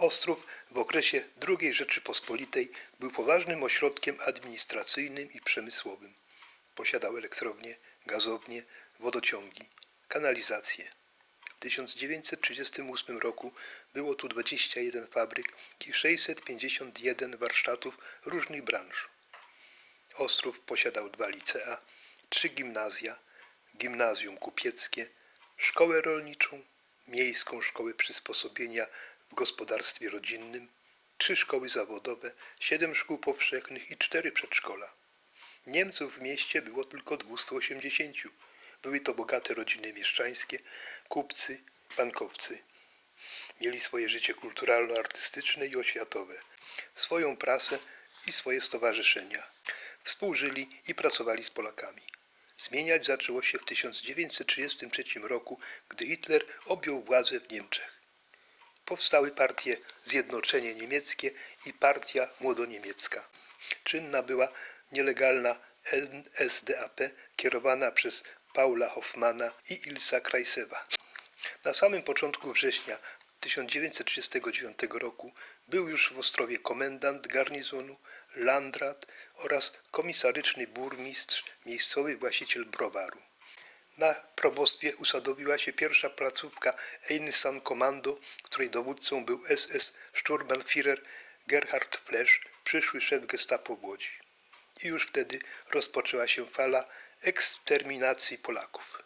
Ostrów w okresie II Rzeczypospolitej był poważnym ośrodkiem administracyjnym i przemysłowym. Posiadał elektrownie, gazownie, wodociągi, kanalizację. W 1938 roku było tu 21 fabryk i 651 warsztatów różnych branż. Ostrów posiadał dwa licea, trzy gimnazja, gimnazjum kupieckie, szkołę rolniczą, miejską szkołę przysposobienia w gospodarstwie rodzinnym, trzy szkoły zawodowe, siedem szkół powszechnych i cztery przedszkola. Niemców w mieście było tylko 280. Były to bogate rodziny mieszczańskie, kupcy, bankowcy. Mieli swoje życie kulturalno-artystyczne i oświatowe, swoją prasę i swoje stowarzyszenia. Współżyli i pracowali z Polakami. Zmieniać zaczęło się w 1933 roku, gdy Hitler objął władzę w Niemczech. Powstały partie Zjednoczenie Niemieckie i Partia Młodoniemiecka. Czynna była nielegalna NSDAP kierowana przez Paula Hoffmana i Ilsa Krajsewa. Na samym początku września 1939 roku był już w Ostrowie komendant garnizonu, landrat oraz komisaryczny burmistrz, miejscowy właściciel browaru. Na probostwie usadowiła się pierwsza placówka Einsatzkommando, której dowódcą był SS Sturmbannführer Gerhard Flesch, przyszły szef gestapo w Łodzi. I już wtedy rozpoczęła się fala eksterminacji Polaków.